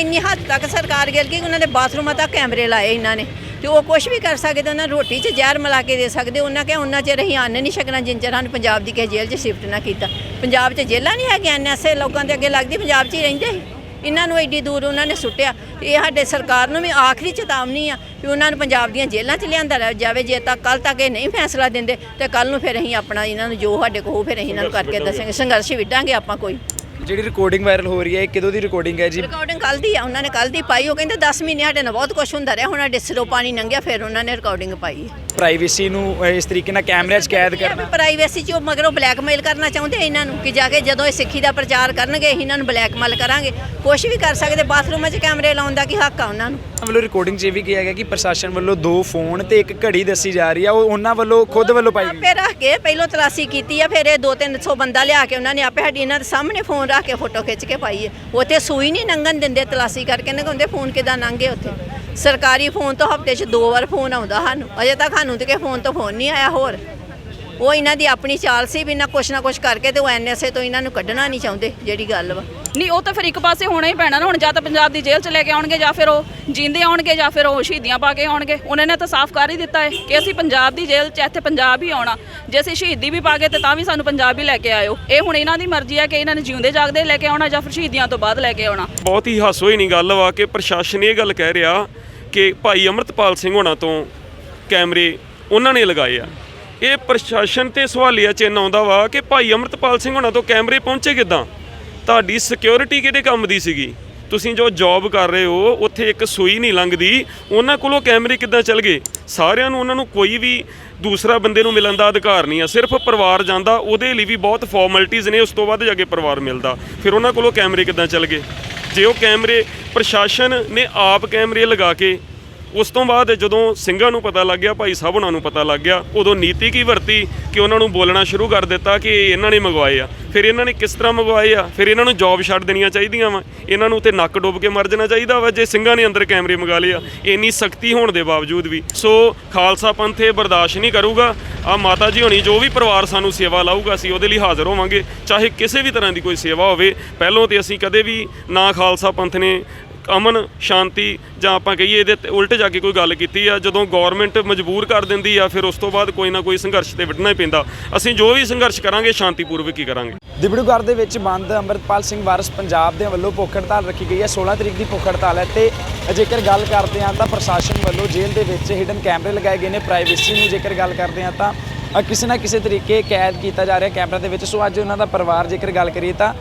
ਇੰਨੀ ਹੱਦ ਤੱਕ ਸਰਕਾਰ ਗਿਰ ਗਈ ਕਿ ਉਹਨਾਂ ਦੇ ਬਾਥਰੂਮਾਂ ਤੱਕ ਕੈਮਰੇ ਲਾਏ ਇਹਨਾਂ ਨੇ। ਤੇ ਉਹ ਕੁਝ ਵੀ ਕਰ ਸਕਦੇ ਉਹਨਾਂ ਰੋਟੀ 'ਚ ਜ਼ਹਿਰ ਮਿਲਾ ਕੇ ਦੇ ਸਕਦੇ। ਉਹਨਾਂ ਕਿਹਾ ਉਹਨਾਂ ਚਿਰ ਅਸੀਂ ਅੰਨ ਨਹੀਂ ਛਕਣਾ ਜਿੰਨ ਚਿਰ ਸਾਨੂੰ ਪੰਜਾਬ ਦੀ ਕਿਸੇ ਜੇਲ੍ਹ 'ਚ ਸ਼ਿਫਟ ਨਾ ਕੀਤਾ। ਪੰਜਾਬ 'ਚ ਜੇਲ੍ਹਾਂ ਨਹੀਂ ਹੈਗੀਆਂ ਐਨਐਸਏ ਲੋਕਾਂ ਦੇ ਅੱਗੇ ਲੱਗਦੀ ਪੰਜਾਬ 'ਚ ਹੀ ਰਹਿੰਦੇ ਸੀ। ਇਹਨਾਂ ਨੂੰ ਐਡੀ ਦੂਰ ਉਹਨਾਂ ਨੇ ਸੁੱਟਿਆ। ਇਹ ਸਾਡੇ ਸਰਕਾਰ ਨੂੰ ਵੀ ਆਖਰੀ ਚੇਤਾਵਨੀ ਆ ਵੀ ਉਹਨਾਂ ਨੂੰ ਪੰਜਾਬ ਦੀਆਂ ਜੇਲ੍ਹਾਂ 'ਚ ਲਿਆਂਦਾ ਰਹਿ ਜਾਵੇ। ਜੇ ਤੱਕ ਕੱਲ ਤੱਕ ਇਹ ਨਹੀਂ ਫੈਸਲਾ ਦਿੰਦੇ ਤੇ ਕੱਲ ਨੂੰ ਫਿਰ ਅਸੀਂ ਆਪਣਾ ਇਹਨਾਂ ਨੂੰ ਜੋ ਸਾਡੇ ਕੋਲ ਫਿਰ ਅਸੀਂ ਇਹਨਾਂ ਨੂੰ ਕਰਕੇ ਦੱਸਾਂਗੇ। ਸੰਘਰਸ਼ ਵਿਟਾਂਗੇ ਆਪਾਂ ਕੋਈ। ਜਿਹੜੀ ਰਿਕਾਰਡਿੰਗ ਵਾਇਰਲ ਹੋ ਰਹੀ ਹੈ, ਇਹ ਕਿਦੋਂ ਦੀ ਰਿਕਾਰਡਿੰਗ ਹੈ ਜੀ? ਰਿਕਾਰਡਿੰਗ ਕੱਲ ਦੀ ਆ, ਉਹਨਾਂ ਨੇ ਕੱਲ ਦੀ ਪਾਈ, ਉਹ ਕਹਿੰਦੇ 10 ਮਹੀਨੇ ਸਾਡੇ ਨਾਲ ਬਹੁਤ ਕੁਝ ਹੁੰਦਾ ਰਿਹਾ, ਹੁਣ ਡਿਸਰੋ ਪਾਣੀ ਨੰਗਿਆ ਫਿਰ ਉਹਨਾਂ ਨੇ ਰਿਕਾਰਡਿੰਗ ਪਾਈ ਪ੍ਰਾਈਵੇਸੀ ਨੂੰ ਇਸ ਤਰੀਕੇ ਨਾਲ ਕੈਮਰਿਆਂ 'ਚ ਕੈਦ ਕਰਨਾ। ਪ੍ਰਾਈਵੇਸੀ ਚ ਉਹ ਮਗਰੋਂ ਬਲੈਕਮੇਲ ਕਰਨਾ ਚਾਹੁੰਦੇ ਇਹਨਾਂ ਨੂੰ ਕਿ ਜਾ ਕੇ ਜਦੋਂ ਇਹ ਸਿੱਖੀ ਦਾ ਪ੍ਰਚਾਰ ਕਰਨਗੇ ਇਹਨਾਂ ਨੂੰ ਬਲੈਕਮੇਲ ਕਰਾਂਗੇ। ਕੁਝ ਵੀ ਕਰ ਸਕਦੇ ਬਾਥਰੂਮਾਂ 'ਚ ਕੈਮਰੇ ਲਾਉਣ ਦਾ ਕੀ ਹੱਕ ਆ ਉਹਨਾਂ ਨੂੰ? ਵੱਲੋਂ ਰਿਕਾਰਡਿੰਗ 'ਚ ਇਹ ਵੀ ਕਿਹਾ ਗਿਆ ਕਿ ਪ੍ਰਸ਼ਾਸਨ ਵੱਲੋਂ ਦੋ ਫੋਨ ਤੇ ਇੱਕ ਘੜੀ ਦੱਸੀ ਜਾ ਰਹੀ ਆ ਉਹ ਉਹਨਾਂ ਵੱਲੋਂ ਖੁਦ ਵੱਲੋਂ ਪਾਈ ਗਈ। ਆਪੇ ਰੱਖ ਕੇ ਪਹਿਲੋਂ ਤਲਾਸੀ ਕੀਤੀ ਆ ਫਿਰ ਇਹ 2-300 ਬੰਦਾ ਲਿਆ ਕੇ ਉਹਨਾਂ ਨੇ ਆਪੇ ਸਾਡੀ ਇਹਨਾਂ ਦੇ ਸਾਹਮਣੇ ਫੋਨ ਰੱਖ ਕੇ ਫੋਟੋ ਖਿੱਚ ਕੇ ਪਾਈ ਹੈ। ਉੱਥੇ ਸੂਈ ਨਹੀਂ ਨੰਗਣ ਦਿੰਦੇ ਤਲਾਸੀ ਕਰਕੇ ਨਗਾਉਂਦੇ ਫੋਨ ਕਿਦਾਂ ਲੰਘੇ ਉੱਥੇ? ਸਰਕਾਰੀ ਫੋਨ ਤੋਂ ਹਫ਼ਤੇ 'ਚ ਦੋ ਵਾਰ ਫੋਨ ਆਉਂਦਾ ਸਾਨੂੰ। ਅਜੇ ਤੱਕ ਸਾਨੂੰ ਤੇ ਕਿ ਫੋਨ ਤੋਂ ਫੋਨ ਨਹੀਂ ਆਇਆ ਹੋਰ। ਉਹ ਇਹਨਾਂ ਦੀ ਆਪਣੀ ਚਾਲ ਸੀ ਵੀ ਨਾ ਕੁਛ ਨਾ ਕੁਛ ਕਰਕੇ ਤੇ ਉਹ ਐਨਐਸਏ ਤੋਂ ਇਹਨਾਂ ਨੂੰ ਕੱਢਣਾ ਨਹੀਂ ਚਾਹੁੰਦੇ ਜਿਹੜੀ ਗੱਲ ਵਾ। ਨਹੀਂ ਉਹ ਤਾਂ ਫਿਰ ਇੱਕ ਪਾਸੇ ਹੋਣਾ ਹੀ ਪੈਣਾ ਨਾ ਹੁਣ ਜਾਂ ਤਾਂ ਪੰਜਾਬ ਦੀ ਜੇਲ੍ਹ ਚ ਲੈ ਕੇ ਆਉਣਗੇ ਜਾਂ ਫਿਰ ਉਹ ਜਿੰਦੇ ਆਉਣਗੇ ਜਾਂ ਫਿਰ ਉਹ ਸ਼ਹੀਦੀਆਂ ਪਾ ਕੇ ਆਉਣਗੇ। ਉਹਨਾਂ ਨੇ ਤਾਂ ਸਾਫ਼ ਕਰ ਹੀ ਦਿੱਤਾ ਹੈ ਕਿ ਅਸੀਂ ਪੰਜਾਬ ਦੀ ਜੇਲ੍ਹ ਚ ਇੱਥੇ ਪੰਜਾਬ ਹੀ ਆਉਣਾ। ਜੇ ਅਸੀਂ ਸ਼ਹੀਦੀ ਵੀ ਪਾ ਗਏ ਤੇ ਤਾਂ ਵੀ ਸਾਨੂੰ ਪੰਜਾਬ ਹੀ ਲੈ ਕੇ ਆਇਓ। ਇਹ ਹੁਣ ਇਹਨਾਂ ਦੀ ਮਰਜ਼ੀ ਹੈ ਕਿ ਇਹਨਾਂ ਨੇ ਜਿਉਂਦੇ ਜਾਗਦੇ ਲੈ ਕੇ ਆਉਣਾ ਜਾਂ ਫਿਰ ਸ਼ਹੀਦੀਆਂ ਤੋਂ ਬਾਅਦ ਲੈ ਕੇ ਆਉਣਾ। ਬਹੁਤ ਹੀ ਹਾਸੋਹੀਣੀ ਨਹੀਂ ਗੱਲ ਵਾ ਕਿ ਪ੍ਰਸ਼ਾਸਨ ਇਹ ਗੱਲ ਕਹਿ ਰਿਹਾ ਕਿ ਭਾਈ ਅਮਰਤਪਾਲ ਸਿੰਘ ਹੋਣਾ ਤੋਂ ਕੈਮਰੇ ਉਹਨਾਂ ਨੇ ਲਗਾਏ ਆ। ਇਹ ਪ੍ਰਸ਼ਾਸਨ ਤੇ ਸਵਾਲੀਆ ਚਿੰਨ੍ਹ ਆਉਂਦਾ ਵਾ ਕਿ ਭਾਈ ਅਮਰਤਪਾਲ ਸਿੰਘ ਹੋਣਾ ਤੋਂ ਕੈਮਰੇ ਪਹੁੰਚੇ ਕਿੱਦਾਂ? ਤੁਹਾਡੀ ਸਿਕਿਉਰਿਟੀ ਕਿਹੜੇ ਕੰਮ ਦੀ ਸੀਗੀ? ਤੁਸੀਂ ਜੋ ਜੌਬ ਕਰ ਰਹੇ ਹੋ, ਉੱਥੇ ਇੱਕ ਸੂਈ ਨਹੀਂ ਲੰਘਦੀ। ਉਹਨਾਂ ਕੋਲੋਂ ਕੈਮਰੇ ਕਿੱਦਾਂ ਚੱਲ ਗਏ? ਸਾਰਿਆਂ ਨੂੰ ਉਹਨਾਂ ਨੂੰ ਕੋਈ ਵੀ ਦੂਸਰਾ ਬੰਦੇ ਨੂੰ ਮਿਲਣ ਦਾ ਅਧਿਕਾਰ ਨਹੀਂ ਆ। ਸਿਰਫ ਪਰਿਵਾਰ ਜਾਂਦਾ, ਉਹਦੇ ਲਈ ਵੀ ਬਹੁਤ ਫਾਰਮੈਲਿਟੀਆਂ ਨੇ, ਉਸ ਤੋਂ ਬਾਅਦ ਜਾ ਕੇ ਪਰਿਵਾਰ ਮਿਲਦਾ। ਫਿਰ ਉਹਨਾਂ ਕੋਲੋਂ ਕੈਮਰੇ ਕਿੱਦਾਂ ਚੱਲ ਗਏ? ਜੇ ਉਹ ਕੈਮਰੇ ਪ੍ਰਸ਼ਾਸਨ ਨੇ ਆਪ ਕੈਮਰੇ ਲਗਾ ਕੇ ਉਸ ਤੋਂ ਬਾਅਦ ਜਦੋਂ ਸਿੰਘਾਂ ਨੂੰ ਪਤਾ ਲੱਗ ਗਿਆ, ਭਾਈ ਸਾਹਿਬ ਉਹਨਾਂ ਨੂੰ ਪਤਾ ਲੱਗ ਗਿਆ, ਉਦੋਂ ਨੀਤੀ ਕੀ ਵਰਤੀ ਕਿ ਉਹਨਾਂ ਨੂੰ ਬੋਲਣਾ ਸ਼ੁਰੂ ਕਰ ਦਿੱਤਾ ਕਿ ਇਹ ਇਹਨਾਂ ਨੇ ਮੰਗਵਾਏ ਆ। ਫਿਰ ਇਹਨਾਂ ਨੇ ਕਿਸ ਤਰ੍ਹਾਂ ਮੰਗਵਾਏ ਆ? ਫਿਰ ਇਹਨਾਂ ਨੂੰ ਜੌਬ ਛੱਡ ਦੇਣੀਆਂ ਚਾਹੀਦੀਆਂ ਵਾ। ਇਹਨਾਂ ਨੂੰ ਤੇ ਨੱਕ ਡੁੱਬ ਕੇ ਮਰ ਜਾਣਾ ਚਾਹੀਦਾ ਵਾ ਜੇ ਸਿੰਘਾਂ ਨੇ ਅੰਦਰ ਕੈਮਰੇ ਮੰਗਾ ਲਏ ਆ। ਇੰਨੀ ਸਖਤੀ ਹੋਣ ਦੇ ਬਾਵਜੂਦ ਵੀ। ਸੋ ਖਾਲਸਾ ਪੰਥ ਇਹ ਬਰਦਾਸ਼ਤ ਨਹੀਂ ਕਰੂਗਾ। ਆ ਮਾਤਾ ਜੀ ਹੋਣੀ ਜੋ ਵੀ ਪਰਿਵਾਰ ਸਾਨੂੰ ਸੇਵਾ ਲਾਊਗਾ, ਅਸੀਂ ਉਹਦੇ ਲਈ ਹਾਜ਼ਰ ਹੋਵਾਂਗੇ। ਚਾਹੇ ਕਿਸੇ ਵੀ ਤਰ੍ਹਾਂ ਦੀ ਕੋਈ ਸੇਵਾ ਹੋਵੇ, ਪਹਿਲੋਂ ਤੇ ਅਸੀਂ ਕਦੇ ਵੀ ਨਾ ਖਾਲਸਾ ਪੰਥ ਨੇ ਅਮਨ, ਸ਼ਾਂਤੀ, ਜਾਂ ਆਪਾਂ ਕਹੀਏ ਇਹਦੇ ਤੇ ਉਲਟ ਜਾ ਕੇ ਕੋਈ ਗੱਲ ਕੀਤੀ ਆ, ਜਦੋਂ ਗਵਰਨਮੈਂਟ ਮਜਬੂਰ ਕਰ ਦਿੰਦੀ ਆ, ਫਿਰ ਉਸ ਤੋਂ ਬਾਅਦ ਕੋਈ ਨਾ ਕੋਈ ਸੰਘਰਸ਼ ਤੇ ਵੱਢਣਾ ਹੀ ਪੈਂਦਾ। ਅਸੀਂ ਜੋ ਵੀ ਸੰਘਰਸ਼ ਕਰਾਂਗੇ, ਸ਼ਾਂਤੀਪੂਰਵਕ ਹੀ ਕਰਾਂਗੇ। ਦਿਬੜੂਗੜ੍ਹ ਦੇ ਵਿੱਚ ਬੰਦ ਅੰਮ੍ਰਿਤਪਾਲ ਸਿੰਘ ਵਾਰਸ ਪੰਜਾਬ ਦੇ ਵੱਲੋਂ ਭੁੱਖ ਹੜਤਾਲ ਰੱਖੀ ਗਈ ਹੈ। 16 ਤਰੀਕ ਦੀ ਭੁੱਖ ਹੜਤਾਲ ਹੈ ਤੇ ਜੇਕਰ ਗੱਲ ਕਰਦੇ ਹਾਂ ਤਾਂ ਪ੍ਰਸ਼ਾਸਨ ਵੱਲੋਂ ਜੇਲ੍ਹ ਦੇ ਵਿੱਚ ਹਿਡਨ ਕੈਮਰੇ ਲਗਾਏ ਗਏ ਨੇ। ਪ੍ਰਾਈਵੇਸੀ ਨੂੰ ਜੇਕਰ ਗੱਲ ਕਰਦੇ ਹਾਂ ਤਾਂ ਕਿਸੇ ਨਾ ਕਿਸੇ ਤਰੀਕੇ ਕੈਦ ਕੀਤਾ ਜਾ ਰਿਹਾ ਕੈਮਰਾ ਦੇ ਵਿੱਚ। ਸੋ ਅੱਜ ਉਹਨਾਂ ਦਾ ਪਰਿਵਾਰ ਜੇਕਰ ਗੱਲ ਕਰੀਏ ਤਾਂ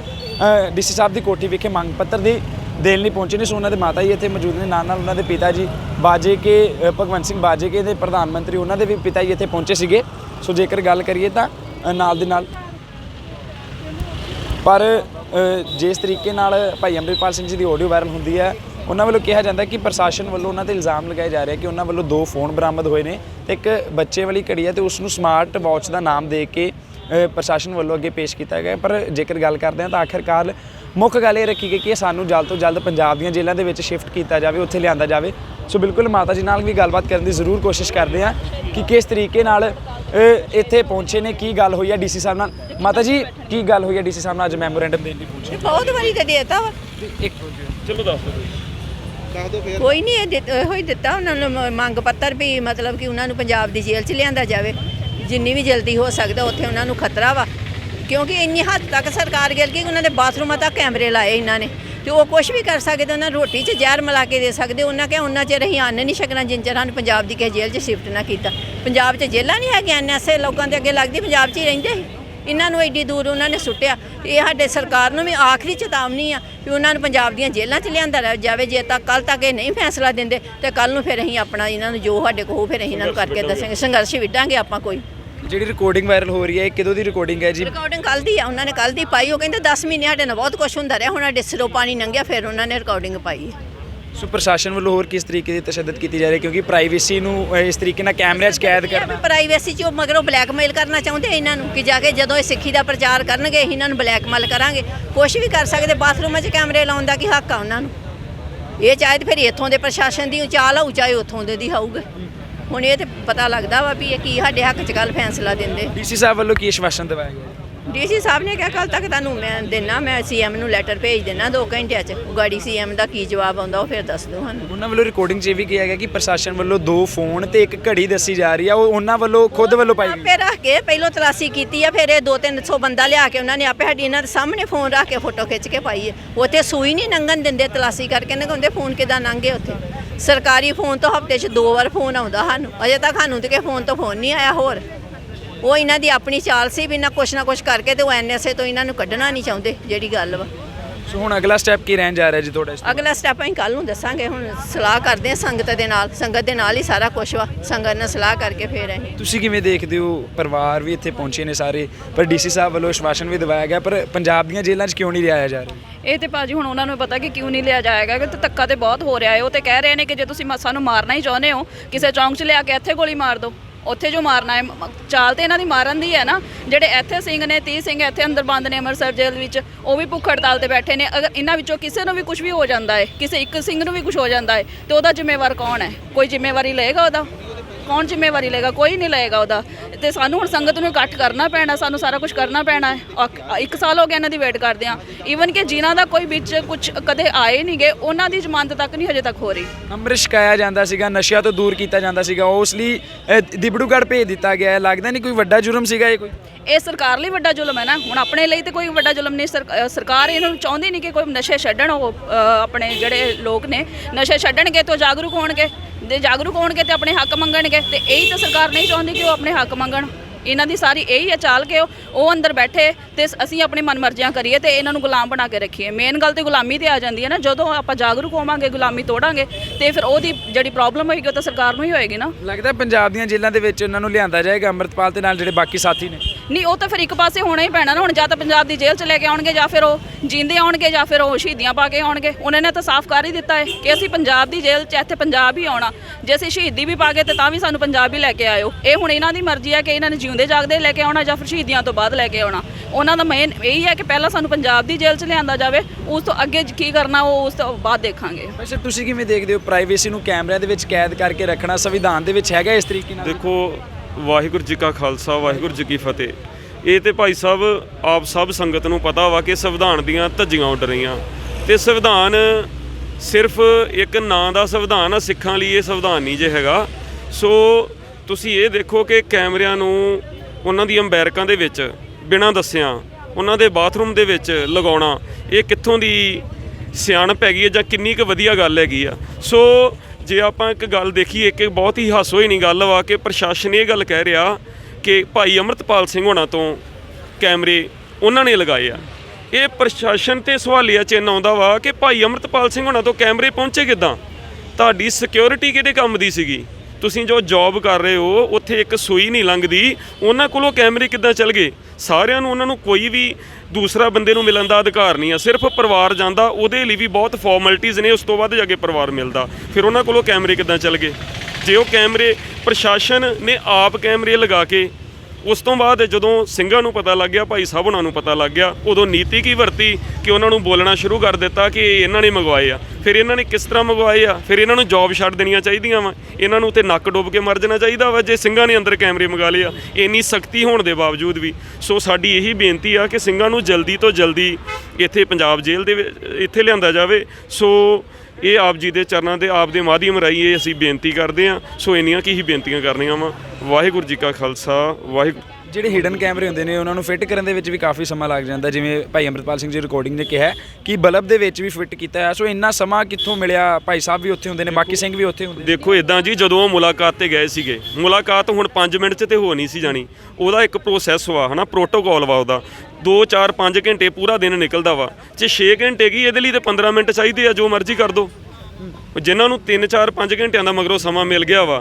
ਡੀਸੀ ਸਾਹਿਬ ਦੀ ਕੋਠੀ ਵਿਖੇ ਮੰਗ ਪੱਤਰ ਦੀ ਦੇਣ ਲਈ ਪਹੁੰਚੇ ਨੇ, ਸੋ ਉਹਨਾਂ ਦੇ ਮਾਤਾ ਜੀ ਇੱਥੇ ਮੌਜੂਦ ਨੇ। ਨਾਲ ਨਾਲ ਉਹਨਾਂ ਦੇ ਪਿਤਾ ਜੀ ਬਾਜੇ ਕੇ ਭਗਵੰਤ ਸਿੰਘ ਬਾਜੇ ਕੇ ਦੇ ਪ੍ਰਧਾਨ ਮੰਤਰੀ, ਉਹਨਾਂ ਦੇ ਵੀ ਪਿਤਾ ਜੀ ਇੱਥੇ ਪਹੁੰਚੇ ਸੀਗੇ। ਸੋ ਜੇਕਰ ਗੱਲ ਕਰੀਏ ਤਾਂ ਨਾਲ ਦੇ ਨਾਲ। ਪਰ ਜਿਸ ਤਰੀਕੇ ਨਾਲ ਭਾਈ ਅੰਮ੍ਰਿਤਪਾਲ ਸਿੰਘ ਜੀ ਦੀ ਆਡੀਓ ਵਾਇਰਲ ਹੁੰਦੀ ਹੈ, ਉਹਨਾਂ ਵੱਲੋਂ ਕਿਹਾ ਜਾਂਦਾ ਕਿ ਪ੍ਰਸ਼ਾਸਨ ਵੱਲੋਂ ਉਹਨਾਂ ਤੇ ਇਲਜ਼ਾਮ ਲਗਾਏ ਜਾ ਰਹੇ ਕਿ ਉਹਨਾਂ ਵੱਲੋਂ ਦੋ ਫੋਨ ਬਰਾਮਦ ਹੋਏ ਨੇ। ਤੇ ਇੱਕ ਬੱਚੇ ਵਾਲੀ ਘੜੀ ਹੈ ਤੇ ਉਸ ਨੂੰ ਸਮਾਰਟ ਵਾਚ ਦਾ ਨਾਮ ਦੇ ਕੇ ਪ੍ਰਸ਼ਾਸਨ ਵੱਲੋਂ ਅੱਗੇ ਪੇਸ਼ ਕੀਤਾ ਗਿਆ ਪਰ ਜੇਕਰ ਗੱਲ ਕਰਦੇ ਹਾਂ ਤਾਂ ਆਖਿਰਕਾਰ ਮੁੱਖ ਗੱਲ ਇਹ ਰੱਖੀ ਗਈ ਕਿ ਸਾਨੂੰ ਜਲਦ ਤੋਂ ਜਲਦ ਪੰਜਾਬ ਦੀਆਂ ਜੇਲ੍ਹਾਂ ਦੇ ਵਿੱਚ ਸ਼ਿਫਟ ਕੀਤਾ ਜਾਵੇ ਉੱਥੇ ਲਿਆਂਦਾ ਜਾਵੇ। ਸੋ ਬਿਲਕੁਲ ਮਾਤਾ ਜੀ ਨਾਲ ਵੀ ਗੱਲਬਾਤ ਕਰਨ ਦੀ ਜ਼ਰੂਰ ਕੋਸ਼ਿਸ਼ ਕਰਦੇ ਹਾਂ ਕਿ ਕਿਸ ਤਰੀਕੇ ਨਾਲ ਇੱਥੇ ਪਹੁੰਚੇ ਨੇ ਕੀ ਗੱਲ ਹੋਈ ਹੈ ਡੀਸੀ ਸਾਹਿਬ ਨਾਲ। ਮਾਤਾ ਜੀ ਕੀ ਗੱਲ ਹੋਈ ਹੈ ਡੀਸੀ ਸਾਹਿਬ ਨਾਲ ਅੱਜ ਮੈਮੋਰੈਂਡਮ ਦੇਣ ਲਈ ਪਹੁੰਚੇ ਬਹੁਤ ਵਾਰੀ ਤੇ ਦੇਤਾ ਵਾ। ਇੱਕ ਚਲੋ ਦੱਸ ਦਿਓ ਕੋਈ ਨਹੀਂ ਇਹ ਦਿੱਤ- ਇਹੋ ਹੀ ਦਿੱਤਾ ਉਹਨਾਂ ਨੂੰ ਮੰਗ ਪੱਤਰ ਵੀ ਮਤਲਬ ਕਿ ਉਹਨਾਂ ਨੂੰ ਪੰਜਾਬ ਦੀ ਜੇਲ੍ਹ 'ਚ ਲਿਆਂਦਾ ਜਾਵੇ। ਜਿੰਨੀ ਵੀ ਜਲਦੀ ਹੋ ਸਕਦਾ ਉੱਥੇ ਉਹਨਾਂ ਨੂੰ ਖਤਰਾ ਵਾ। ਕਿਉਂਕਿ ਇੰਨੀ ਹੱਦ ਤੱਕ ਸਰਕਾਰ ਗਿਰ ਗਈ ਕਿ ਉਹਨਾਂ ਦੇ ਬਾਥਰੂਮਾਂ ਤੱਕ ਕੈਮਰੇ ਲਾਏ ਇਹਨਾਂ ਨੇ। ਤੇ ਉਹ ਕੁਝ ਵੀ ਕਰ ਸਕਦੇ ਉਹਨਾਂ ਰੋਟੀ 'ਚ ਜ਼ਹਿਰ ਮਿਲਾ ਕੇ ਦੇ ਸਕਦੇ। ਉਹਨਾਂ ਕਿਹਾ ਉਹਨਾਂ ਚਿਰ ਅਸੀਂ ਅੰਨ ਨਹੀਂ ਛਕਣਾ ਜਿੰਨ ਚਿਰ ਸਾਨੂੰ ਪੰਜਾਬ ਦੀ ਕਿਸੇ ਜੇਲ੍ਹ 'ਚ ਸ਼ਿਫਟ ਨਾ ਕੀਤਾ। ਪੰਜਾਬ 'ਚ ਜੇਲ੍ਹਾਂ ਨਹੀਂ ਹੈਗੀਆਂ ਐਨਐਸਏ ਲੋਕਾਂ ਦੇ ਅੱਗੇ ਲੱਗਦੀ ਪੰਜਾਬ 'ਚ ਹੀ ਰਹਿੰਦੇ ਇਹਨਾਂ ਨੂੰ ਐਡੀ ਦੂਰ ਉਹਨਾਂ ਨੇ ਸੁੱਟਿਆ। ਇਹ ਸਾਡੇ ਸਰਕਾਰ ਨੂੰ ਵੀ ਆਖਰੀ ਚੇਤਾਵਨੀ ਆ ਵੀ ਉਹਨਾਂ ਨੂੰ ਪੰਜਾਬ ਦੀਆਂ ਜੇਲ੍ਹਾਂ 'ਚ ਲਿਆਂਦਾ ਰਹਿ ਜਾਵੇ। ਜੇ ਤੱਕ ਕੱਲ ਤੱਕ ਇਹ ਨਹੀਂ ਫੈਸਲਾ ਦਿੰਦੇ ਤੇ ਕੱਲ ਨੂੰ ਫਿਰ ਅਸੀਂ ਆਪਣਾ ਇਹਨਾਂ ਨੂੰ ਜੋ ਸਾਡੇ ਕੋਲ ਫਿਰ ਅਸੀਂ ਇਹਨਾਂ ਨੂੰ ਕਰਕੇ ਦੱਸਾਂਗੇ। ਸੰਘਰਸ਼ ਵਿਟਾਂਗੇ ਆਪਾਂ ਕੋਈ। ਜਿਹੜੀ ਰਿਕਾਰਡਿੰਗ ਵਾਇਰਲ ਹੋ ਰਹੀ ਹੈ ਇਹ ਕਿਦੋਂ ਦੀ ਰਿਕਾਰਡਿੰਗ ਹੈ ਜੀ? ਰਿਕਾਰਡਿੰਗ ਕੱਲ ਦੀ ਆ ਉਹਨਾਂ ਨੇ ਕੱਲ ਦੀ ਪਾਈ। ਉਹ ਕਹਿੰਦੇ 10 ਮਹੀਨੇ ਸਾਡੇ ਨਾਲ ਬਹੁਤ ਕੁਝ ਹੁੰਦਾ ਰਿਹਾ ਹੁਣ ਸਾਡੇ ਸਿਰੋਂ ਪਾਣੀ ਲੰਘਿਆ ਫਿਰ ਉਹਨਾਂ ਨੇ ਰਿਕਾਰਡਿੰਗ ਪਾਈ। ਹੈ ਸੋ ਪ੍ਰਸ਼ਾਸਨ ਵੱਲੋਂ ਹੋਰ ਕਿਸ ਤਰੀਕੇ ਦੀ ਤਸ਼ੱਦਦ ਕੀਤੀ ਜਾ ਰਹੀ ਹੈ? ਕਿਉਂਕਿ ਪ੍ਰਾਈਵੇਸੀ ਨੂੰ ਅ, ਇਸ ਤਰੀਕੇ ਨਾਲ ਕੈਮਰਿਆਂ 'ਚ ਕੈਦ ਕਰਨਾ। ਪ੍ਰਾਈਵੇਸੀ 'ਚ ਉਹ ਮਗਰੋਂ ਬਲੈਕਮੇਲ ਕਰਨਾ ਚਾਹੁੰਦੇ ਆ ਇਹਨਾਂ ਨੂੰ ਕਿ ਜਾ ਕੇ ਜਦੋਂ ਇਹ ਸਿੱਖੀ ਦਾ ਪ੍ਰਚਾਰ ਕਰਨਗੇ ਅਸੀਂ ਇਹਨਾਂ ਨੂੰ ਬਲੈਕਮੇਲ ਕਰਾਂਗੇ। ਕੁਝ ਵੀ ਕਰ ਸਕਦੇ ਬਾਥਰੂਮਾਂ 'ਚ ਕੈਮਰੇ ਲਾਉਣ ਦਾ ਕੀ ਹੱਕ ਆ ਉਹਨਾਂ ਨੂੰ? ਇਹ ਚਾਹੇ ਤੇ ਫਿਰ ਇੱਥੋਂ ਦੇ ਪ੍ਰਸ਼ਾਸਨ ਦੀ ਚਾਲ ਆ ਚਾਹੇ ਉੱਥੋਂ ਦੇ ਦੀ ਹੋਊਗਾ ਹੁਣ ਇਹ ਤੇ ਪਤਾ ਲੱਗਦਾ ਵਾ ਵੀ ਇਹ ਕੀ ਸਾਡੇ ਹੱਕ 'ਚ ਕੱਲ ਫੈਸਲਾ ਦਿੰਦੇ। ਡੀਸੀ ਸਾਹਿਬ ਵੱਲੋਂ ਕੀ ਆਸ਼ਵਾਸਨ ਦਿਵਾਇਆ ਗਿਆ ਡੀਸੀ ਸਾਹਿਬ ਨੇ ਕਿਹਾ ਕੱਲ ਤੱਕ ਤੁਹਾਨੂੰ ਮੈਂ ਦੇਣਾ ਮੈਂ ਸੀਐਮ ਨੂੰ ਲੈਟਰ ਭੇਜ ਦੇਣਾ 2 ਘੰਟਿਆਂ 'ਚ। ਉਹ ਗਾੜੀ ਸੀਐਮ ਦਾ ਕੀ ਜਵਾਬ ਆਉਂਦਾ ਉਹ ਫਿਰ ਦੱਸ ਦਿਓ ਸਾਨੂੰ। ਉਹਨਾਂ ਵੱਲੋਂ ਰਿਕਾਰਡਿੰਗ 'ਚ ਇਹ ਵੀ ਕਿਹਾ ਗਿਆ ਕਿ ਪ੍ਰਸ਼ਾਸਨ ਵੱਲੋਂ ਦੋ ਫੋਨ ਤੇ ਇੱਕ ਘੜੀ ਦੱਸੀ ਜਾ ਰਹੀ ਆ ਉਹ ਉਹਨਾਂ ਵੱਲੋਂ ਖੁਦ ਵੱਲੋਂ ਪਾਈ ਗਈ। ਆਪੇ ਰੱਖ ਕੇ ਪਹਿਲੋਂ ਤਲਾਸੀ ਕੀਤੀ ਆ ਫਿਰ ਇਹ 2-300 ਬੰਦਾ ਲਿਆ ਕੇ ਉਹਨਾਂ ਨੇ ਆਪੇ ਸਾਡੀ ਇਹਨਾਂ ਦੇ ਸਾਹਮਣੇ ਫੋਨ ਰੱਖ ਕੇ ਫੋਟੋ ਖਿੱਚ ਕੇ ਪਾਈ ਹੈ ਉੱਥੇ ਸੂਈ ਨਹੀਂ ਨੰਗਣ ਦਿੰਦੇ ਤਲਾਸੀ ਕਰਕੇ ਨਗਾਉਂਦੇ ਫੋਨ ਕਿਦਾਂ ਲੰਘੇ ਉੱਥੇ? ਸਰਕਾਰੀ ਫੋਨ ਤੋਂ ਹਫ਼ਤੇ 'ਚ ਦੋ ਵਾਰ ਫੋਨ ਆਉਂਦਾ ਸਾਨੂੰ। ਅਜੇ ਤੱਕ ਸਾਨੂੰ ਤੇ ਕਿਸੇ ਫੋਨ ਤੋਂ ਫੋਨ ਨਹੀਂ ਆਇਆ ਹੋਰ। ਉਹ ਇਹਨਾਂ ਦੀ ਆਪਣੀ ਚਾਲ ਸੀ ਵੀ ਨਾ ਕੁਛ ਨਾ ਕੁਛ ਕਰਕੇ ਤੇ ਉਹ ਐਨਐਸਏ ਤੋਂ ਇਹਨਾਂ ਨੂੰ ਕੱਢਣਾ ਨਹੀਂ ਚਾਹੁੰਦੇ, ਜਿਹੜੀ ਗੱਲ ਵਾ। ਸੋ ਹੁਣ ਅਗਲਾ ਸਟੈਪ ਕੀ ਰਹਿਣ ਜਾ ਰਿਹਾ ਜੀ ਤੁਹਾਡਾ ਇਸ ਤੋਂ? ਅਗਲਾ ਸਟੈਪ ਅਸੀਂ ਕੱਲ ਨੂੰ ਦੱਸਾਂਗੇ ਹੁਣ ਸਲਾਹ ਕਰਦੇ ਹਾਂ ਸੰਗਤ ਦੇ ਨਾਲ ਸੰਗਤ ਦੇ ਨਾਲ ਹੀ ਸਾਰਾ ਕੁਝ ਵਾ। ਸੰਗਤ ਨਾਲ ਸਲਾਹ ਕਰਕੇ ਫੇਰ ਅਸੀਂ। ਤੁਸੀਂ ਕਿਵੇਂ ਦੇਖਦੇ ਹੋ ਪਰਿਵਾਰ ਵੀ ਇੱਥੇ ਪਹੁੰਚੇ ਨੇ ਸਾਰੇ? ਪਰ ਡੀਸੀ ਸਾਹਿਬ ਵੱਲੋਂ ਆਸ਼ਵਾਸਨ ਵੀ ਦਿਵਾਇਆ ਗਿਆ ਪਰ ਪੰਜਾਬ ਦੀਆਂ ਜੇਲ੍ਹਾਂ 'ਚ ਕਿਉਂ ਨਹੀਂ ਲਿਆਇਆ ਜਾ ਰਿਹਾ? ਇਹ ਤੇ ਭਾਜੀ ਹੁਣ ਉਹਨਾਂ ਨੂੰ ਪਤਾ ਕਿ ਕਿਉਂ ਨਹੀਂ ਲਿਆ ਜਾਏਗਾ ਕਿ ਧੱਕਾ ਤੇ ਬਹੁਤ ਹੋ ਰਿਹਾ ਹੈ। ਉਹ ਤੇ ਕਹਿ ਰਹੇ ਨੇ ਕਿ ਜੇ ਤੁਸੀਂ ਮ- ਸਾਨੂੰ ਮਾਰਨਾ ਹੀ ਚਾਹੁੰਦੇ ਹੋ ਕਿਸੇ ਚੌਂਕ 'ਚ ਲਿਆ ਕੇ ਇੱਥੇ ਗੋਲੀ ਮਾਰ ਦਿਓ। ਉੱਥੇ ਜੋ ਮਾਰਨਾ ਹੈ, ਮ- ਚਾਲ ਤੇ ਇਹਨਾਂ ਦੀ ਮਾਰਨ ਦੀ ਹੈ ਨਾ, ਜਿਹੜੇ ਇੱਥੇ ਸਿੰਘ ਨੇ 30 ਸਿੰਘ ਇੱਥੇ ਅੰਦਰ ਬੰਦ ਨੇ ਅੰਮ੍ਰਿਤਸਰ ਜੇਲ੍ਹ ਵਿੱਚ, ਉਹ ਵੀ ਭੁੱਖ ਹੜਤਾਲ ਤੇ ਬੈਠੇ ਨੇ। ਅਗਰ ਇਹਨਾਂ ਵਿੱਚੋਂ ਕਿਸੇ ਨੂੰ ਵੀ ਕੁਝ ਵੀ ਹੋ ਜਾਂਦਾ ਹੈ, ਕਿਸੇ ਇੱਕ ਸਿੰਘ ਨੂੰ ਵੀ ਕੁਝ ਹੋ ਜਾਂਦਾ ਹੈ, ਤੇ ਉਹਦਾ ਜ਼ਿੰਮੇਵਾਰ ਕੌਣ ਹੈ? ਕੋਈ ਜ਼ਿੰਮੇਵਾਰੀ ਲਏਗਾ ਉਹਦਾ? ਕੌਣ ਜ਼ਿੰਮੇਵਾਰੀ ਲਏਗਾ? ਕੋਈ ਨਹੀਂ ਲਏਗਾ ਉਹਦਾ। ਤੇ ਸਾਨੂੰ ਹੁਣ ਸੰਗਤ ਨੂੰ ਇਕੱਠ ਕਰਨਾ ਪੈਣਾ ਸਾਨੂੰ ਸਾਰਾ ਕੁਝ ਕਰਨਾ ਪੈਣਾ ਹੈ। ਇੱਕ ਸਾਲ ਹੋ ਗਿਆ ਇਹਨਾਂ ਦੀ ਵੇਟ ਕਰਦੇ ਆ ਈਵਨ ਕਿ ਜਿਨ੍ਹਾਂ ਦਾ ਕੋਈ ਵਿੱਚ ਕੁਝ ਕਦੇ ਆਏ ਨਹੀਂਗੇ ਉਹਨਾਂ ਦੀ ਜ਼ਮਾਨਤ ਤੱਕ ਨਹੀਂ ਹਜੇ ਤੱਕ ਹੋ ਰਹੀ। ਅੰਮ੍ਰਿਤ ਛਕਾਇਆ ਜਾਂਦਾ ਸੀਗਾ ਨਸ਼ਿਆਂ ਤੋਂ ਦੂਰ ਕੀਤਾ ਜਾਂਦਾ ਸੀਗਾ। ਉਸ ਲਈ ਅ, ਦਿਬੜੂਗੜ੍ਹ ਭੇਜ ਦਿੱਤਾ ਗਿਆ ਹੈ। ਲੱਗਦਾ ਨਹੀਂ ਕੋਈ ਵੱਡਾ ਜੁਰਮ ਸੀਗਾ ਇਹ ਕੋਈ? ਇਹ ਸਰਕਾਰ ਲਈ ਵੱਡਾ ਜ਼ੁਲਮ ਹੈ ਨਾ। ਹੁਣ ਆਪਣੇ ਲਈ ਤੇ ਕੋਈ ਵੱਡਾ ਜ਼ੁਲਮ ਨਹੀਂ। ਸਰਕਾਰ ਇਹਨਾਂ ਨੂੰ ਚਾਹੁੰਦੀ ਨਹੀਂ ਕਿ ਕੋਈ ਨਸ਼ੇ ਛੱਡਣ ਉਹ ਆਪਣੇ ਜਿਹੜੇ ਲੋਕ ਨੇ ਨਸ਼ੇ ਛੱਡਣਗੇ ਤਾਂ ਜਾਗਰੂਕ ਹੋਣਗੇ। ਜੇ ਜਾਗਰੂਕ ਹੋਣਗੇ ਤੇ ਆਪਣੇ ਹੱਕ ਮੰਗਣਗੇ ਤੇ ਇਹੀ ਤਾਂ ਸਰਕਾਰ ਨਹੀਂ ਚਾਹੁੰਦੀ ਕਿ ਉਹ ਆਪਣੇ ਹੱਕ ਮੰਗਣ। ਇਹਨਾਂ ਦੀ ਸਾਰੀ ਇਹੀ ਹੈ, ਚਾਲ ਕੇ ਉਹ ਅੰਦਰ ਬੈਠੇ ਤੇ ਅਸੀਂ ਆਪਣੀ ਮਨਮਰਜ਼ੀਆਂ ਕਰੀਏ ਤੇ ਇਹਨਾਂ ਨੂੰ ਗੁਲਾਮ ਬਣਾ ਕੇ ਰੱਖੀਏ। ਮੇਨ ਗੱਲ ਤੇ ਗੁਲਾਮੀ ਤੇ ਆ ਜਾਂਦੀ ਹੈ ਨਾ, ਜਦੋਂ ਆਪਾਂ ਜਾਗਰੂਕ ਹੋਵਾਂਗੇ, ਗੁਲਾਮੀ ਤੋੜਾਂਗੇ, ਤੇ ਫਿਰ ਉਹਦੀ ਜਿਹੜੀ ਪ੍ਰੋਬਲਮ ਹੋਏਗੀ, ਉਹ ਤਾਂ ਸਰਕਾਰ ਨੂੰ ਹੀ ਹੋਏਗੀ ਨਾ। ਲੱਗਦਾ ਪੰਜਾਬ ਦੀਆਂ ਜੇਲ੍ਹਾਂ ਦੇ ਵਿੱਚ ਉਹਨਾਂ ਨੂੰ ਲਿਆਂਦਾ ਜਾਏਗਾ, ਅੰਮ੍ਰਿਤਪਾਲ ਦੇ ਨਾਲ ਜਿਹੜੇ ਬਾਕੀ ਸਾਥੀ ਨੇ। ਨਹੀਂ ਉਹ ਤਾਂ ਫਿਰ ਇੱਕ ਪਾਸੇ ਹੋਣਾ ਹੀ ਪੈਣਾ ਨਾ ਹੁਣ ਜਾਂ ਤਾਂ ਪੰਜਾਬ ਦੀ ਜੇਲ੍ਹ ਚ ਲੈ ਕੇ ਆਉਣਗੇ ਜਾਂ ਫਿਰ ਉਹ ਜਿੰਦੇ ਆਉਣਗੇ ਜਾਂ ਫਿਰ ਉਹ ਸ਼ਹੀਦੀਆਂ ਪਾ ਕੇ ਆਉਣਗੇ। ਉਹਨਾਂ ਨੇ ਤਾਂ ਸਾਫ਼ ਕਰ ਹੀ ਦਿੱਤਾ ਹੈ ਕਿ ਅਸੀਂ ਪੰਜਾਬ ਦੀ ਜੇਲ੍ਹ ਚ ਇੱਥੇ ਪੰਜਾਬ ਹੀ ਆਉਣਾ। ਜੇ ਅਸੀਂ ਸ਼ਹੀਦੀ ਵੀ ਪਾ ਕੇ ਤੇ ਤਾਂ ਵੀ ਸਾਨੂੰ ਪੰਜਾਬ ਹੀ ਲੈ ਕੇ ਆਇਓ। ਇਹ ਹੁਣ ਇਹਨਾਂ ਦੀ ਮਰਜ਼ੀ ਹੈ ਕਿ ਇਹਨਾਂ ਨੇ ਜਿਉਂਦੇ ਜਾਗਦੇ ਲੈ ਕੇ ਆਉਣਾ ਜਾਂ ਫਿਰ ਸ਼ਹੀਦੀਆਂ ਤੋਂ ਬਾਅਦ ਲੈ ਕੇ ਆਉਣਾ। ਉਹਨਾਂ ਦਾ ਮੇਨ ਇਹੀ ਹੈ ਕਿ ਪਹਿਲਾਂ ਸਾਨੂੰ ਪੰਜਾਬ ਦੀ ਜੇਲ੍ਹ ਚ ਲਿਆਂਦਾ ਜਾਵੇ ਉਸ ਤੋਂ ਅੱਗੇ ਕੀ ਕਰਨਾ ਉਹ ਉਸ ਤੋਂ ਬਾਅਦ ਦੇਖਾਂਗੇ। ਵੈਸੇ ਤੁਸੀਂ ਕਿਵੇਂ ਦੇਖਦੇ ਹੋ ਪ੍ਰਾਈਵੇਸੀ ਨੂੰ ਕੈਮਰਿਆਂ ਦੇ ਵਿੱਚ ਕੈਦ ਕਰਕੇ ਰੱਖਣਾ ਸੰਵਿਧਾਨ ਦੇ ਵਿੱਚ ਹੈਗਾ ਇਸ ਤਰੀਕੇ ਨਾਲ? ਦੇਖੋ ਵਾਹਿਗੁਰੂ ਜੀ ਕਾ ਖਾਲਸਾ, ਵਾਹਿਗੁਰੂ ਜੀ ਕੀ ਫਤਿਹ। ਇਹ ਤੇ ਭਾਈ ਸਾਹਿਬ, ਆਪ ਸਭ ਸੰਗਤ ਨੂੰ ਪਤਾ ਵਾ ਕਿ ਸੰਵਿਧਾਨ ਦੀਆਂ ਧੱਜੀਆਂ ਉੱਡ ਰਹੀਆਂ। ਤੇ ਸੰਵਿਧਾਨ ਸਿਰਫ ਇੱਕ ਨਾਂ ਦਾ ਸੰਵਿਧਾਨ ਆ, ਸਿੱਖਾਂ ਲਈ ਇਹ ਸੰਵਿਧਾਨ ਨਹੀਂ ਜੇ ਹੈਗਾ। ਸੋ ਤੁਸੀਂ ਇਹ ਦੇਖੋ ਕਿ ਕੈਮਰਿਆਂ ਨੂੰ, ਉਹਨਾਂ ਦੀਆਂ ਬੈਰਕਾਂ ਦੇ ਵਿੱਚ ਬਿਨਾਂ ਦੱਸਿਆਂ, ਉਹਨਾਂ ਦੇ ਬਾਥਰੂਮ ਦੇ ਵਿੱਚ ਲਗਾਉਣਾ, ਇਹ ਕਿੱਥੋਂ ਦੀ ਸਿਆਣਪ ਹੈਗੀ ਹੈ ਜਾਂ ਕਿੰਨੀ ਕੁ ਵਧੀਆ ਗੱਲ ਹੈਗੀ ਆ। ਸੋ ਜੇ ਆਪਾਂ ਇੱਕ ਗੱਲ ਦੇਖੀਏ ਕਿ ਬਹੁਤ ਹੀ ਹਾਸੋ ਹੀ ਨਹੀਂ ਗੱਲ ਵਾ ਕਿ ਪ੍ਰਸ਼ਾਸਨ ਇਹ ਗੱਲ ਕਹਿ ਰਿਹਾ ਕਿ ਭਾਈ ਅਮਰਤਪਾਲ ਸਿੰਘ ਹੋਣਾ ਤੋਂ ਕੈਮਰੇ ਉਹਨਾਂ ਨੇ ਲਗਾਏ ਆ। ਇਹ ਪ੍ਰਸ਼ਾਸਨ ਤੇ ਸਵਾਲੀਆ ਚਿੰਨ੍ਹ ਆਉਂਦਾ ਵਾ ਕਿ ਭਾਈ ਅਮਰਤਪਾਲ ਸਿੰਘ ਹੋਣਾ ਤੋਂ ਕੈਮਰੇ ਪਹੁੰਚੇ ਕਿੱਦਾਂ? ਤੁਹਾਡੀ ਸਿਕਿਉਰਿਟੀ ਕਿਹੜੇ ਕੰਮ ਦੀ ਸੀਗੀ? ਤੁਸੀਂ ਜੋ ਜੌਬ ਕਰ ਰਹੇ ਹੋ, ਉੱਥੇ ਇੱਕ ਸੂਈ ਨਹੀਂ ਲੰਘਦੀ। ਉਹਨਾਂ ਕੋਲੋਂ ਕੈਮਰੇ ਕਿੱਦਾਂ ਚੱਲ ਗਏ? ਸਾਰਿਆਂ ਨੂੰ ਉਹਨਾਂ ਨੂੰ ਕੋਈ ਵੀ ਦੂਸਰਾ ਬੰਦੇ ਨੂੰ ਮਿਲਣ ਦਾ ਅਧਿਕਾਰ ਨਹੀਂ ਆ। ਸਿਰਫ ਪਰਿਵਾਰ ਜਾਂਦਾ, ਉਹਦੇ ਲਈ ਵੀ ਬਹੁਤ ਫਾਰਮੈਲਿਟੀਆਂ ਨੇ, ਉਸ ਤੋਂ ਬਾਅਦ ਜਾ ਕੇ ਪਰਿਵਾਰ ਮਿਲਦਾ। ਫਿਰ ਉਹਨਾਂ ਕੋਲੋਂ ਕੈਮਰੇ ਕਿੱਦਾਂ ਚੱਲ ਗਏ? ਜੇ ਉਹ ਕੈਮਰੇ, ਪ੍ਰਸ਼ਾਸਨ ਨੇ ਆਪ ਕੈਮਰੇ ਲਗਾ ਕੇ ਉਸ ਤੋਂ ਬਾਅਦ ਜਦੋਂ ਸਿੰਘਾਂ ਨੂੰ ਪਤਾ ਲੱਗ ਗਿਆ, ਭਾਈ ਸਾਹਿਬ ਉਹਨਾਂ ਨੂੰ ਪਤਾ ਲੱਗ ਗਿਆ, ਉਦੋਂ ਨੀਤੀ ਕੀ ਵਰਤੀ ਕਿ ਉਹਨਾਂ ਨੂੰ ਬੋਲਣਾ ਸ਼ੁਰੂ ਕਰ ਦਿੱਤਾ ਕਿ ਇਹਨਾਂ ਨੇ ਮੰਗਵਾਏ ਆ। ਫਿਰ ਇਹਨਾਂ ਨੇ ਕਿਸ ਤਰ੍ਹਾਂ ਮੰਗਵਾਏ ਆ? ਫਿਰ ਇਹਨਾਂ ਨੂੰ ਜੌਬ ਛੱਡ ਦੇਣੀਆਂ ਚਾਹੀਦੀਆਂ ਵਾ। ਇਹਨਾਂ ਨੂੰ ਤੇ ਨੱਕ ਡੁੱਬ ਕੇ ਮਰ ਜਾਣਾ ਚਾਹੀਦਾ ਵਾ ਜੇ ਸਿੰਘਾਂ ਨੇ ਅੰਦਰ ਕੈਮਰੇ ਮੰਗਾ ਲਏ ਆ। ਇੰਨੀ ਸਖਤੀ ਹੋਣ ਦੇ ਬਾਵਜੂਦ ਵੀ। ਸੋ ਸਾਡੀ ਇਹੀ ਬੇਨਤੀ ਆ ਕਿ ਸਿੰਘਾਂ ਨੂੰ ਜਲਦੀ ਤੋਂ ਜਲਦੀ ਇੱਥੇ ਪੰਜਾਬ ਜੇਲ੍ਹ ਦੇ ਇੱਥੇ ਲਿਆਂਦਾ ਜਾਵੇ। ਸੋ ਇਹ ਆਪ ਜੀ ਦੇ ਚਰਨਾਂ ਦੇ ਆਪ ਦੇ ਮਾਧਿਅਮ ਰਾਹੀਂ ਇਹ ਅਸੀਂ ਬੇਨਤੀ ਕਰਦੇ ਹਾਂ ਸੋ ਇੰਨੀਆਂ ਕੀ ਹੀ ਬੇਨਤੀਆਂ ਕਰਨੀਆਂ ਵਾ। ਵਾਹਿਗੁਰੂ ਜੀ ਕਾ ਖਾਲਸਾ ਵਾਹਿਗੁਰੂ ਜਿਹੜੇ ਹਿਡਨ ਕੈਮਰੇ ਹੁੰਦੇ ਨੇ ਉਹਨਾਂ ਨੂੰ ਫਿੱਟ ਕਰਨ ਦੇ ਵਿੱਚ ਵੀ ਕਾਫੀ ਸਮਾਂ ਲੱਗ ਜਾਂਦਾ। ਜਿਵੇਂ ਭਾਈ ਅੰਮ੍ਰਿਤਪਾਲ ਸਿੰਘ ਜੀ ਰਿਕਾਰਡਿੰਗ ਨੇ ਕਿਹਾ ਕਿ ਬਲਬ ਦੇ ਵਿੱਚ ਵੀ ਫਿੱਟ ਕੀਤਾ ਹੈ ਸੋ ਇੰਨਾ ਸਮਾਂ ਕਿੱਥੋਂ ਮਿਲਿਆ? ਭਾਈ ਸਾਹਿਬ ਵੀ ਉੱਥੇ ਹੁੰਦੇ ਨੇ ਬਾਕੀ ਸਿੰਘ ਵੀ ਉੱਥੇ ਹੁੰਦੇ ਦੇਖੋ ਇਦਾਂ ਜੀ ਜਦੋਂ ਉਹ ਮੁਲਾਕਾਤ ਤੇ ਗਏ ਸੀਗੇ ਮੁਲਾਕਾਤ ਹੁਣ 5 ਮਿੰਟ 'ਚ ਤੇ ਹੋ ਨਹੀਂ ਸੀ ਜਾਣੀ। ਉਹਦਾ ਇੱਕ ਪ੍ਰੋਸੈਸ ਵਾ ਹਨਾ ਪ੍ਰੋਟੋਕਾਲ ਵਾ ਉਹਦਾ। 2 4 5 ਘੰਟੇ ਪੂਰਾ ਦਿਨ ਨਿਕਲਦਾ ਵਾ। ਜੇ 6 ਘੰਟੇ ਕੀ ਇਹਦੇ ਲਈ ਤੇ 15 ਮਿੰਟ ਚਾਹੀਦੇ ਆ, ਜੋ ਮਰਜ਼ੀ ਕਰ ਦੋ। ਜਿਨ੍ਹਾਂ ਨੂੰ 3 4 5 ਘੰਟਿਆਂ ਦਾ ਮਗਰੋਂ ਸਮਾਂ ਮਿਲ ਗਿਆ ਵਾ,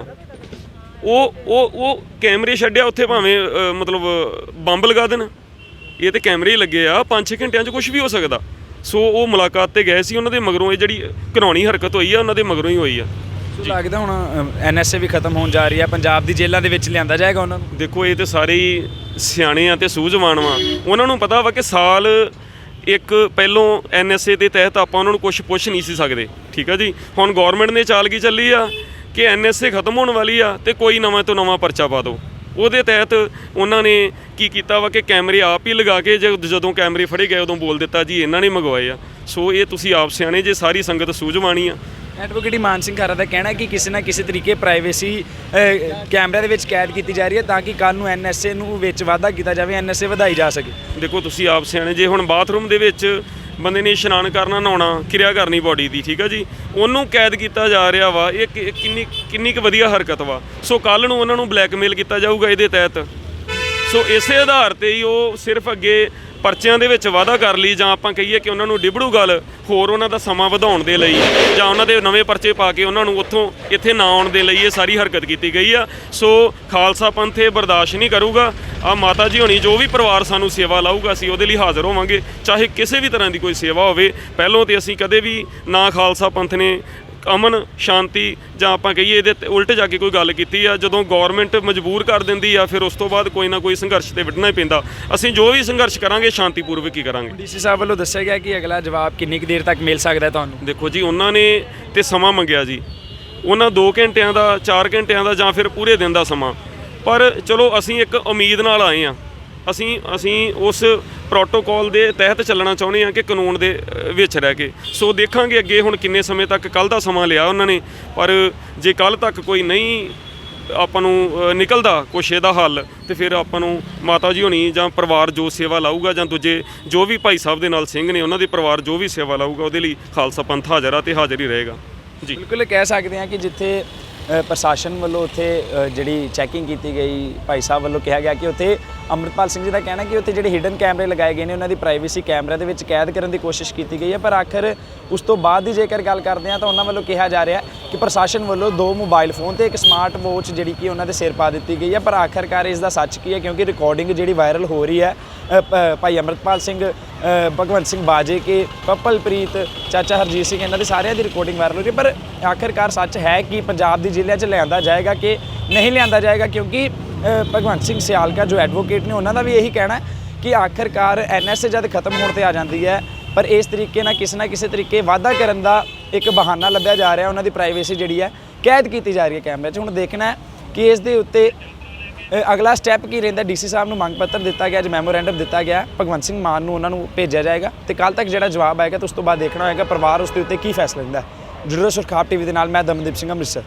ਉਹ ਉਹ ਉਹ ਕੈਮਰੇ ਛੱਡਿਆ ਉੱਥੇ ਭਾਵੇਂ ਮਤਲਬ, ਬੰਬ ਲਗਾ ਦੇਣ। ਇਹ ਤੇ ਕੈਮਰੇ ਹੀ ਲੱਗੇ ਆ 5-6 ਘੰਟਿਆਂ 'ਚ ਕੁਝ ਵੀ ਹੋ ਸਕਦਾ। ਸੋ ਉਹ ਮੁਲਾਕਾਤ ਤੇ ਗਏ ਸੀ, ਉਹਨਾਂ ਦੇ ਮਗਰੋਂ ਇਹ ਜਿਹੜੀ ਘਿਨਾਉਣੀ ਹਰਕਤ ਹੋਈ ਆ, ਉਹਨਾਂ ਦੇ ਮਗਰੋਂ ਹੀ ਹੋਈ ਆ। ਲੱਗਦਾ ਹੁਣ ਐਨਐਸਏ ਵੀ ਖਤਮ ਹੋਣ ਜਾ ਰਹੀ ਹੈ, ਪੰਜਾਬ ਦੀ ਜੇਲ੍ਹਾਂ ਦੇ ਵਿੱਚ ਲਿਆਂਦਾ ਜਾਏਗਾ ਉਹਨਾਂ ਨੂੰ। ਦੇਖੋ, ਇਹ ਤੇ ਸਾਰੇ ਹੀ ਸਿਆਣੇ ਆ ਤੇ ਸੂਝਵਾਨ ਵਾ। ਉਹਨਾਂ ਨੂੰ ਪਤਾ ਵਾ ਕਿ ਸਾਲ ਇੱਕ ਪਹਿਲੋਂ ਐਨਐਸਏ ਦੇ ਤਹਿਤ ਆਪਾਂ ਉਹਨਾਂ ਨੂੰ ਕੁਝ ਪੁੱਛ ਨਹੀਂ ਸੀ ਸਕਦੇ, ਠੀਕ ਆ ਜੀ? ਹੁਣ ਗਵਰਨਮੈਂਟ ਨੇ ਚਾਲ ਕੀ ਚੱਲੀ ਆ ਕਿ ਐਨਐਸਏ ਖਤਮ ਹੋਣ ਵਾਲੀ ਆ ਤੇ ਕੋਈ ਨਵਾਂ ਤੋਂ ਨਵਾਂ ਪਰਚਾ ਪਾ ਦਿਓ। ਉਹਦੇ ਤਹਿਤ ਉਹਨਾਂ ਨੇ ਕੀ ਕੀਤਾ ਵਾ ਕਿ ਕੈਮਰੇ ਆਪ ਹੀ ਲਗਾ ਕੇ ਜਦ- ਜਦੋਂ ਕੈਮਰੇ ਫੜੇ ਗਏ, ਉਦੋਂ ਬੋਲ ਦਿੱਤਾ ਜੀ, ਇਹਨਾਂ ਨੇ ਮੰਗਵਾਏ ਆ। ਸੋ ਇਹ ਤੁਸੀਂ ਆਪ ਸਿਆਣੇ ਜੇ, ਸਾਰੀ ਸੰਗਤ ਸੂਝਵਾਣੀ ਆ। ਐਡਵੋਕੇਟ ਮਾਨ ਸਿੰਘ ਖਾਰਾ ਦਾ ਕਹਿਣਾ ਕਿ ਕਿਸੇ ਨਾ ਕਿਸੇ ਤਰੀਕੇ ਪ੍ਰਾਈਵੇਸੀ ਕੈਮਰਾ ਦੇ ਵਿੱਚ ਕੈਦ ਕੀਤੀ ਜਾ ਰਹੀ ਹੈ ਤਾਂ ਕਿ ਕੱਲ ਨੂੰ ਐਨਐਸਏ ਨੂੰ ਵਿੱਚ ਵਾਧਾ ਕੀਤਾ ਜਾਵੇ, ਐਨਐਸਏ ਵਧਾਈ ਜਾ ਸਕੇ। ਦੇਖੋ, ਤੁਸੀਂ ਆਪ ਸਿਆਣੇ, ਜੇ ਹੁਣ ਬਾਥਰੂਮ ਦੇ ਵਿੱਚ ਬੰਦੇ ਨੇ ਇਸ਼ਨਾਨ ਕਰਨਾ, ਨਹਾਉਣਾ, ਕਿਰਿਆ ਕਰਨੀ ਬਾਡੀ ਦੀ, ਠੀਕ ਆ ਜੀ? ਉਹਨੂੰ ਕੈਦ ਕੀਤਾ ਜਾ ਰਿਹਾ ਵਾ, ਇਹ ਕਿ- ਕਿੰਨੀ ਕਿੰਨੀ ਕੁ ਵਧੀਆ ਹਰਕਤ ਵਾ। ਸੋ ਕੱਲ ਨੂੰ ਉਹਨਾਂ ਨੂੰ ਬਲੈਕਮੇਲ ਕੀਤਾ ਜਾਊਗਾ ਇਹਦੇ ਤਹਿਤ। ਸੋ ਇਸੇ ਆਧਾਰ ਤੇ ਹੀ ਉਹ ਸਿਰਫ ਅੱਗੇ ਪਰਚਿਆਂ ਦੇ ਵਿੱਚ ਵਾਅਦਾ ਕਰ ਲਈ ਜਾਂ ਆਪਾਂ ਕਹੀਏ ਕਿ ਉਹਨਾਂ ਨੂੰ ਡਿਬੜੂ ਗੱਲ ਹੋਰ ਉਹਨਾਂ ਦਾ ਸਮਾਂ ਵਧਾਉਣ ਦੇ ਲਈ ਜਾਂ ਉਹਨਾਂ ਦੇ ਨਵੇਂ ਪਰਚੇ ਪਾ ਕੇ ਉਹਨਾਂ ਨੂੰ ਉੱਥੋਂ ਇੱਥੇ ਨਾ ਆਉਣ ਦੇ ਲਈ ਇਹ ਸਾਰੀ ਹਰਕਤ ਕੀਤੀ ਗਈ ਆ। ਸੋ ਖਾਲਸਾ ਪੰਥ ਇਹ ਬਰਦਾਸ਼ਤ ਨਹੀਂ ਕਰੂਗਾ। ਆ ਮਾਤਾ ਜੀ ਹੋਣੀ ਜੋ ਵੀ ਪਰਿਵਾਰ ਸਾਨੂੰ ਸੇਵਾ ਲਾਊਗਾ, ਅਸੀਂ ਉਹਦੇ ਲਈ ਹਾਜ਼ਰ ਹੋਵਾਂਗੇ। ਚਾਹੇ ਕਿਸੇ ਵੀ ਤਰ੍ਹਾਂ ਦੀ ਕੋਈ ਸੇਵਾ ਹੋਵੇ, ਪਹਿਲੋਂ ਤੇ ਅਸੀਂ ਕਦੇ ਵੀ ਨਾ ਖਾਲਸਾ ਪੰਥ ਨੇ ਅਮਨ ਸ਼ਾਂਤੀ ਜਾਂ ਆਪਾਂ ਕਹੀਏ ਇਹਦੇ ਤੇ ਉਲਟ ਜਾ ਕੇ ਕੋਈ ਗੱਲ ਕੀਤੀ ਆ ਜਦੋਂ ਗਵਰਨਮੈਂਟ ਮਜਬੂਰ ਕਰ ਦਿੰਦੀ ਆ ਫਿਰ ਉਸ ਤੋਂ ਬਾਅਦ ਕੋਈ ਨਾ ਕੋਈ ਸੰਘਰਸ਼ ਤੇ ਵਿੱਢਣਾ ਹੀ ਪੈਂਦਾ। ਅਸੀਂ ਜੋ ਵੀ ਸੰਘਰਸ਼ ਕਰਾਂਗੇ ਸ਼ਾਂਤੀਪੂਰਵਕ ਹੀ ਕਰਾਂਗੇ। ਡੀਸੀ ਸਾਹਿਬ ਵੱਲੋਂ ਦੱਸਿਆ ਗਿਆ ਕਿ ਅਗਲਾ ਜਵਾਬ ਕਿੰਨੀ ਕੁ ਦੇਰ ਤੱਕ ਮਿਲ ਸਕਦਾ ਹੈ ਤੁਹਾਨੂੰ? ਦੇਖੋ ਜੀ ਉਹਨਾਂ ਨੇ ਤੇ ਸਮਾਂ ਮੰਗਿਆ ਜੀ। ਉਹਨਾਂ 2 ਘੰਟਿਆਂ ਦਾ 4 ਘੰਟਿਆਂ ਦਾ ਜਾਂ ਫਿਰ ਪੂਰੇ ਦਿਨ ਦਾ ਸਮਾਂ। ਪਰ ਚਲੋ ਅਸੀਂ ਇੱਕ ਉਮੀਦ ਨਾਲ ਆਏ ਆ। ਅਸੀਂ ਅਸੀਂ ਉਸ ਪ੍ਰੋਟੋਕਾਲ ਦੇ ਤਹਿਤ ਚੱਲਣਾ ਚਾਹੁੰਦੇ ਹਾਂ ਕਿ ਕਾਨੂੰਨ ਦੇ ਵਿੱਚ ਰਹਿ ਕੇ। ਸੋ ਦੇਖਾਂਗੇ ਅੱਗੇ ਹੁਣ ਕਿੰਨੇ ਸਮੇਂ ਤੱਕ ਕੱਲ ਦਾ ਸਮਾਂ ਲਿਆ ਉਹਨਾਂ ਨੇ। ਪਰ ਜੇ ਕੱਲ ਤੱਕ ਕੋਈ ਨਹੀਂ ਆਪਾਂ ਨੂੰ ਨਿਕਲਦਾ, ਕੁਛ ਇਹਦਾ ਹੱਲ, ਤੇ ਫਿਰ ਆਪਾਂ ਨੂੰ ਮਾਤਾ ਜੀ ਹੋਣੀ ਜਾਂ ਪਰਿਵਾਰ ਜੋ ਸੇਵਾ ਲਾਊਗਾ ਜਾਂ ਦੂਜੇ ਜੋ ਵੀ ਭਾਈ ਸਾਹਿਬ ਦੇ ਨਾਲ ਸਿੰਘ ਨੇ, ਉਹਨਾਂ ਦੇ ਪਰਿਵਾਰ ਜੋ ਵੀ ਸੇਵਾ ਲਾਊਗਾ, ਉਹਦੇ ਲਈ ਖਾਲਸਾ ਪੰਥ ਹਾਜ਼ਰ ਆ ਤੇ ਹਾਜ਼ਰ ਹੀ ਰਹੇਗਾ। ਜੀ। ਬਿਲਕੁਲ ਕਹਿ ਸਕਦੇ ਹਾਂ ਕਿ ਜਿੱਥੇ ਪ੍ਰਸ਼ਾਸਨ ਵੱਲੋਂ ਉੱਥੇ ਜਿਹੜੀ ਚੈਕਿੰਗ ਕੀਤੀ ਗਈ, ਭਾਈ ਸਾਹਿਬ ਵੱਲੋਂ ਕਿਹਾ ਗਿਆ ਕਿ ਉੱਥੇ ਅੰਮ੍ਰਿਤਪਾਲ ਸਿੰਘ ਜੀ ਦਾ ਕਹਿਣਾ ਕਿ ਉੱਥੇ ਜਿਹੜੇ ਹਿਡਨ ਕੈਮਰੇ ਲਗਾਏ ਗਏ ਨੇ, ਉਹਨਾਂ ਦੀ ਪ੍ਰਾਈਵੇਸੀ ਕੈਮਰਾ ਦੇ ਵਿੱਚ ਕੈਦ ਕਰਨ ਦੀ ਕੋਸ਼ਿਸ਼ ਕੀਤੀ ਗਈ ਹੈ, ਪਰ ਆਖਰ ਉਸ ਤੋਂ ਬਾਅਦ ਦੀ ਜੇਕਰ ਗੱਲ ਕਰਦੇ ਹਾਂ ਤਾਂ ਉਹਨਾਂ ਵੱਲੋਂ ਕਿਹਾ ਜਾ ਰਿਹਾ ਕਿ ਪ੍ਰਸ਼ਾਸਨ ਵੱਲੋਂ ਦੋ ਮੋਬਾਈਲ ਫੋਨ ਤੇ ਇੱਕ ਸਮਾਰਟ ਵਾਚ ਜਿਹੜੀ ਕਿ ਉਹਨਾਂ ਦੇ ਸਿਰ ਪਾ ਦਿੱਤੀ ਗਈ ਹੈ, ਪਰ ਆਖਰਕਾਰ ਇਸ ਦਾ ਸੱਚ ਕੀ ਹੈ? ਕਿਉਂਕਿ ਰਿਕਾਰਡਿੰਗ ਜਿਹੜੀ ਵਾਇਰਲ ਹੋ ਰਹੀ ਹੈ ਭਾਈ ਅੰਮ੍ਰਿਤਪਾਲ ਸਿੰਘ ਭਗਵੰਤ ਸਿੰਘ ਬਾਜੇ ਕੇ, ਪੱਪਲਪ੍ਰੀਤ, ਚਾਚਾ ਹਰਜੀਤ ਸਿੰਘ, ਇਹਨਾਂ ਦੇ ਸਾਰਿਆਂ ਦੀ ਰਿਕਾਰਡਿੰਗ ਵਾਇਰਲ ਹੋ ਰਹੀ ਹੈ, ਪਰ ਆਖਰਕਾਰ ਸੱਚ ਹੈ ਕਿ? ਪੰਜਾਬ ਦੀ ਜ਼ਿਲ੍ਹਿਆਂ 'ਚ ਲਿਆਂਦਾ ਜਾਏਗਾ ਕਿ ਨਹੀਂ ਲਿਆਂਦਾ ਜਾਏਗਾ? ਕਿਉਂਕਿ ਭਗਵੰਤ ਸਿੰਘ ਸਿਆਲਕਾ ਜੋ ਐਡਵੋਕੇਟ ਨੇ, ਉਹਨਾਂ ਦਾ ਵੀ ਇਹੀ ਕਹਿਣਾ ਹੈ ਕਿ ਆਖਰਕਾਰ ਐਨਐਸਏ ਜਦ ਖਤਮ ਹੋਣ ਤੇ ਆ ਜਾਂਦੀ ਹੈ, ਪਰ ਇਸ ਤਰੀਕੇ ਨਾਲ ਕਿਸੇ ਨਾ ਕਿਸੇ ਤਰੀਕੇ ਵਾਅਦਾ ਕਰਨ ਦਾ ਇੱਕ ਬਹਾਨਾ ਲੱਭਿਆ ਜਾ ਰਿਹਾ, ਉਹਨਾਂ ਦੀ ਪ੍ਰਾਈਵੇਸੀ ਜਿਹੜੀ ਹੈ, ਕੈਦ ਕੀਤੀ ਜਾ ਰਹੀ ਹੈ ਕੈਮਰੇ 'ਚ। ਹੁਣ ਦੇਖਣਾ ਕਿ ਇਸ ਦੇ ਉੱਤੇ ਅਗਲਾ ਸਟੈਪ ਕੀ ਰਹਿੰਦਾ ਡੀਸੀ ਸਾਹਿਬ ਨੂੰ ਮੰਗ ਪੱਤਰ ਦਿੱਤਾ ਗਿਆ, ਅੱਜ ਮੈਮੋਰੈਂਡਮ ਦਿੱਤਾ ਗਿਆ, ਭਗਵੰਤ ਸਿੰਘ ਮਾਨ ਨੂੰ ਉਹਨਾਂ ਨੂੰ ਭੇਜਿਆ ਜਾਏਗਾ ਤੇ ਕੱਲ ਤੱਕ ਜਿਹੜਾ ਜਵਾਬ ਆਏਗਾ ਤਾਂ ਉਸ ਤੋਂ ਬਾਅਦ ਦੇਖਣਾ ਹੋਏਗਾ, ਪਰਿਵਾਰ ਉਸ ਦੇ ਉੱਤੇ ਕੀ ਫੈਸਲਾ ਲੈਂਦਾ ਹੈ। ਜੁੜੋ ਸੁਰਖਾਪ ਟੀਵੀ ਦੇ ਨਾਲ, ਮੈਂ ਦਮਨਦੀਪ ਸਿੰਘ ਅੰਮ੍ਰਿਤਸਰ।